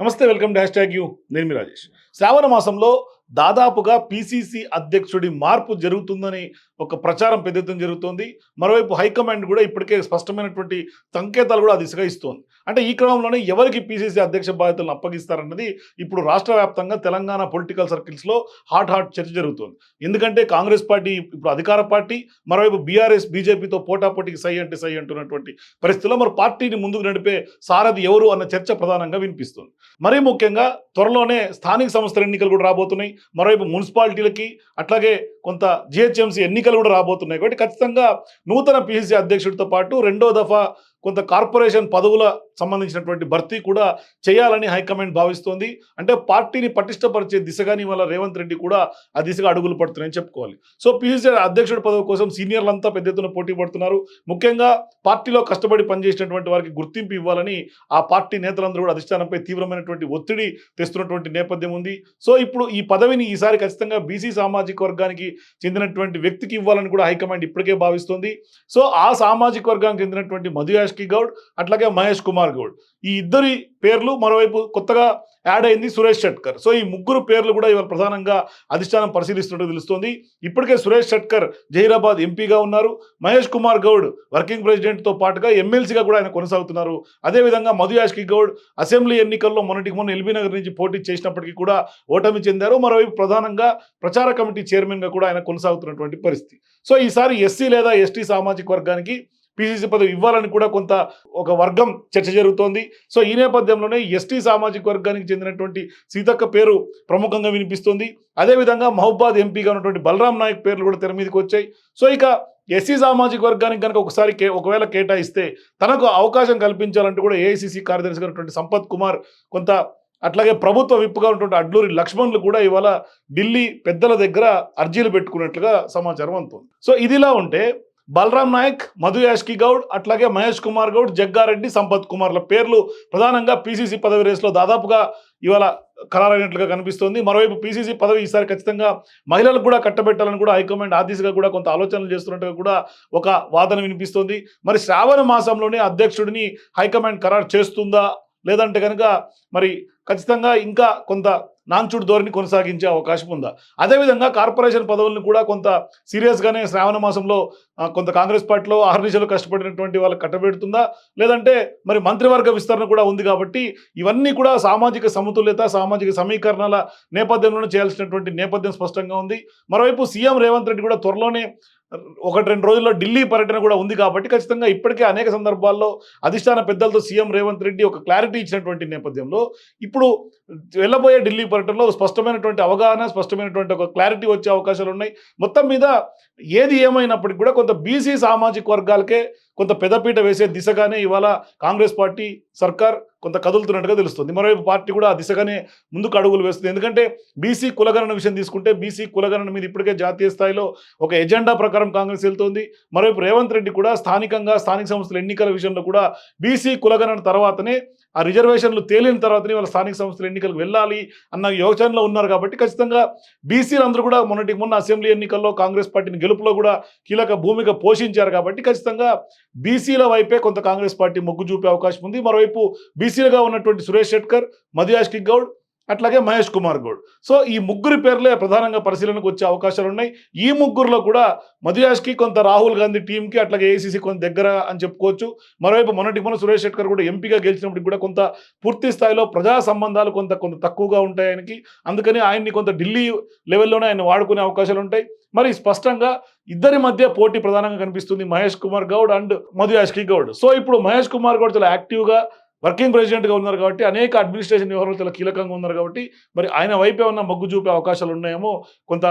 నమస్తే welcome dash tag you. నేను మీ రాజేష్. శ్రావణ మాసంలో దాదాపుగా పీసీసీ అధ్యక్షుడి మార్పు జరుగుతుందని ఒక ప్రచారం పెద్ద జరుగుతోంది. మరోవైపు హైకమాండ్ కూడా ఇప్పటికే స్పష్టమైనటువంటి సంకేతాలు కూడా ఆ దిశగా ఇస్తోంది అంటే ఈ క్రమంలోనే ఎవరికి పీసీసీ అధ్యక్ష బాధ్యతలను అప్పగిస్తారన్నది ఇప్పుడు రాష్ట్ర వ్యాప్తంగా తెలంగాణ పొలిటికల్ సర్కిల్స్లో హాట్ హాట్ చర్చ జరుగుతోంది. ఎందుకంటే కాంగ్రెస్ పార్టీ ఇప్పుడు అధికార పార్టీ మరోవైపు బీఆర్ఎస్ బీజేపీతో పోటాపోటీకి సై అంటే సై అంటున్నటువంటి పరిస్థితుల్లో మరి పార్టీని ముందుకు నడిపే సారథి ఎవరు అన్న చర్చ ప్రధానంగా వినిపిస్తుంది. మరీ ముఖ్యంగా త్వరలోనే స్థానిక సంస్థల ఎన్నికలు కూడా రాబోతున్నాయి. మరోవైపు మున్సిపాలిటీలకి అట్లాగే కొంత జిహెచ్ఎంసీ ఎన్నికలు కూడా రాబోతున్నాయి కాబట్టి ఖచ్చితంగా నూతన పిసిసి అధ్యక్షుడితో పాటు రెండో దఫా కొంత కార్పొరేషన్ పదవుల సంబంధించినటువంటి భర్తీ కూడా చేయాలని హైకమాండ్ భావిస్తోంది. అంటే పార్టీని పటిష్టపరిచే దిశగాని వల్ల రేవంత్ రెడ్డి కూడా ఆ దిశగా అడుగులు పడుతున్నాయని చెప్పుకోవాలి. సో పిసిసి అధ్యక్షుడి పదవి కోసం సీనియర్లంతా పెద్ద ఎత్తున పోటీ పడుతున్నారు. ముఖ్యంగా పార్టీలో కష్టపడి పనిచేసినటువంటి వారికి గుర్తింపు ఇవ్వాలని ఆ పార్టీ నేతలందరూ కూడా అధిష్టానంపై తీవ్రమైనటువంటి ఒత్తిడి తెస్తున్నటువంటి నేపథ్యం ఉంది. సో ఇప్పుడు ఈ పదవిని ఈసారి ఖచ్చితంగా బీసీ సామాజిక వర్గానికి చెందినటువంటి వ్యక్తికి ఇవ్వాలని కూడా హైకమాండ్ ఇప్పటికే భావిస్తోంది. సో ఆ సామాజిక వర్గానికి చెందినటువంటి మధు యాష్కి గౌడ్ అట్లాగే మహేష్ కుమార్ గౌడ్. ఈ ఇద్దరి పేర్లు మరోవైపు కొత్తగా యాడ్ అయింది సురేష్ షట్కర్. సో ఈ ముగ్గురు పేర్లు కూడా ఇవాళ ప్రధానంగా అధిష్టానం పరిశీలిస్తున్నట్టు తెలుస్తోంది. ఇప్పటికే సురేష్ షట్కర్ జహీరాబాద్ ఎంపీగా ఉన్నారు. మహేష్ కుమార్ గౌడ్ వర్కింగ్ ప్రెసిడెంట్తో పాటుగా ఎమ్మెల్సీగా కూడా ఆయన కొనసాగుతున్నారు. అదేవిధంగా మధు యాష్కి గౌడ్ అసెంబ్లీ ఎన్నికల్లో మొన్నటికి మొన్న ఎల్బీ నగర్ నుంచి పోటీ చేసినప్పటికీ కూడా ఓటమి చెందారు. మరోవైపు ప్రధానంగా ప్రచార కమిటీ చైర్మన్గా కూడా ఆయన కొనసాగుతున్నటువంటి పరిస్థితి. సో ఈసారి ఎస్సీ లేదా ఎస్టీ సామాజిక వర్గానికి పిసిసి పదవి ఇవ్వాలని కూడా కొంత ఒక వర్గం చర్చ జరుగుతోంది. సో ఈ నేపథ్యంలోనే ఎస్టీ సామాజిక వర్గానికి చెందినటువంటి సీతక్క పేరు ప్రముఖంగా వినిపిస్తుంది. అదేవిధంగా మహబాద్ ఎంపీగా ఉన్నటువంటి బలరాం నాయక్ పేర్లు కూడా తెర మీదకి వచ్చాయి. సో ఇక ఎస్సీ సామాజిక వర్గానికి కనుక ఒకసారి కే ఒకవేళ కేటాయిస్తే తనకు అవకాశం కల్పించాలంటూ కూడా ఏఐసిసి కార్యదర్శిగా ఉన్నటువంటి సంపత్ కుమార్ కొంత అట్లాగే ప్రభుత్వ విప్పుగా ఉన్నటువంటి అడ్లూరి లక్ష్మణ్లు కూడా ఇవాళ ఢిల్లీ పెద్దల దగ్గర అర్జీలు పెట్టుకున్నట్లుగా సమాచారం అందుతుంది. సో ఇదిలా ఉంటే బలరాం నాయక్ మధు యాష్కి గౌడ్ అట్లాగే మహేష్ కుమార్ గౌడ్ జగ్గారెడ్డి సంపత్ కుమార్ల పేర్లు ప్రధానంగా పీసీసీ పదవి రేసులో దాదాపుగా ఇవాళ ఖరారైనట్లుగా కనిపిస్తోంది. మరోవైపు పీసీసీ పదవి ఈసారి ఖచ్చితంగా మహిళలకు కూడా కట్టబెట్టాలని కూడా హైకమాండ్ ఆ కూడా కొంత ఆలోచనలు చేస్తున్నట్టుగా కూడా ఒక వాదన వినిపిస్తోంది. మరి శ్రావణ మాసంలోనే అధ్యక్షుడిని హైకమాండ్ ఖరారు చేస్తుందా? లేదంటే కనుక మరి ఖచ్చితంగా ఇంకా కొంత నాంచుడు ధోరణి కొనసాగించే అవకాశం ఉందా? అదేవిధంగా కార్పొరేషన్ పదవులను కూడా కొంత సీరియస్గానే శ్రావణ మాసంలో కొంత కాంగ్రెస్ పార్టీలో ఆహర్నిశలు కష్టపడినటువంటి వాళ్ళకి కట్టబెడుతుందా? లేదంటే మరి మంత్రివర్గ విస్తరణ కూడా ఉంది కాబట్టి ఇవన్నీ కూడా సామాజిక సమతుల్యత సామాజిక సమీకరణల నేపథ్యంలోనే చేయాల్సినటువంటి నేపథ్యం స్పష్టంగా ఉంది. మరోవైపు సీఎం రేవంత్ రెడ్డి కూడా త్వరలోనే ఒకటి రెండు రోజుల్లో ఢిల్లీ పర్యటన కూడా ఉంది కాబట్టి ఖచ్చితంగా ఇప్పటికే అనేక సందర్భాల్లో అధిష్టాన పెద్దలతో సీఎం రేవంత్ రెడ్డి ఒక క్లారిటీ ఇచ్చినటువంటి నేపథ్యంలో ఇప్పుడు వెళ్ళబోయే ఢిల్లీ పర్యటనలో స్పష్టమైనటువంటి అవగాహన స్పష్టమైనటువంటి ఒక క్లారిటీ వచ్చే అవకాశాలు ఉన్నాయి. మొత్తం మీద ఏది ఏమైనప్పటికీ కూడా కొంత బీసీ సామాజిక వర్గాలకే కొంత పెద్దపీట వేసే దిశగానే ఇవాళ కాంగ్రెస్ పార్టీ సర్కార్ కొంత కదులుతున్నట్టుగా తెలుస్తుంది. మరోవైపు పార్టీ కూడా ఆ దిశగానే ముందుకు అడుగులు వేస్తుంది. ఎందుకంటే బీసీ కులగణన విషయం తీసుకుంటే బీసీ కులగణన మీద ఇప్పటికే జాతీయ స్థాయిలో ఒక ఎజెండా ప్రకారం కాంగ్రెస్ వెళ్తుంది. మరోవైపు రేవంత్ రెడ్డి కూడా స్థానికంగా స్థానిక సంస్థల ఎన్నికల విషయంలో కూడా బీసీ కులగణన తర్వాతనే ఆ రిజర్వేషన్లు తేలిన తర్వాతనే వాళ్ళ స్థానిక సంస్థల ఎన్నికలకు వెళ్ళాలి అన్న యోచనలో ఉన్నారు కాబట్టి ఖచ్చితంగా బీసీలందరూ కూడా మొన్నటికి మొన్న అసెంబ్లీ ఎన్నికల్లో కాంగ్రెస్ పార్టీని గెలుపులో కూడా కీలక భూమిక పోషించారు కాబట్టి ఖచ్చితంగా బీసీల వైపే కొంత కాంగ్రెస్ పార్టీ మొగ్గు చూపే అవకాశం ఉంది. మరోవైపు బీసీలుగా ఉన్నటువంటి సురేష్ షెట్కర్ మధుయాష్కి గౌడ్ అట్లాగే మహేష్ కుమార్ గౌడ్. సో ఈ ముగ్గురి పేర్లే ప్రధానంగా పరిశీలనకు వచ్చే అవకాశాలు ఉన్నాయి ఈ ముగ్గురులో కూడా మధుయాష్కి కొంత రాహుల్ గాంధీ టీంకి అట్లాగే ఏసీసీ కొంత దగ్గర అని చెప్పుకోవచ్చు. మరోవైపు మొన్నటి మొన్న సురేష్ శెట్కర్ కూడా ఎంపీగా గెలిచినప్పటికి కూడా కొంత పూర్తి స్థాయిలో ప్రజా సంబంధాలు కొంత కొంత తక్కువగా ఉంటాయి ఆయనకి. అందుకని ఆయన్ని కొంత ఢిల్లీ లెవెల్లోనే ఆయన వాడుకునే అవకాశాలు ఉంటాయి. మరి స్పష్టంగా ఇద్దరి మధ్య పోటీ ప్రధానంగా కనిపిస్తుంది మహేష్ కుమార్ గౌడ్ అండ్ మధు యాష్కి గౌడ్. సో ఇప్పుడు మహేష్ కుమార్ గౌడ్ చాలా యాక్టివ్గా వర్కింగ్ ప్రెసిడెంట్గా ఉన్నారు కాబట్టి అనేక అడ్మినిస్ట్రేషన్ వ్యవహారాలు చాలా కీలకంగా ఉన్నారు కాబట్టి మరి ఆయన వైపే ఉన్న మొగ్గు చూపే అవకాశాలు ఉన్నాయేమో కొంత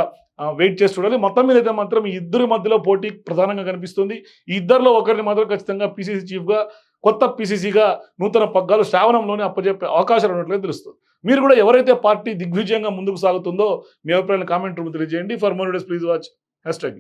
వెయిట్ చేసి చూడాలి. మొత్తం మీద అయితే మాత్రం ఈ ఇద్దరి మధ్యలో పోటీ ప్రధానంగా కనిపిస్తుంది. ఈ ఇద్దరిలో ఒకరిని మాత్రం ఖచ్చితంగా పీసీసీ చీఫ్గా కొత్త పీసీసీగా నూతన పగ్గాలు శ్రావణంలోనే అప్పచెప్పే అవకాశాలు ఉన్నట్లుగా తెలుస్తుంది. మీరు కూడా ఎవరైతే పార్టీ దిగ్విజయంగా ముందుకు సాగుతుందో మీ అభిప్రాయాలను కామెంట్ రూమ్ తెలియజేయండి. For more days please watch. Hashtag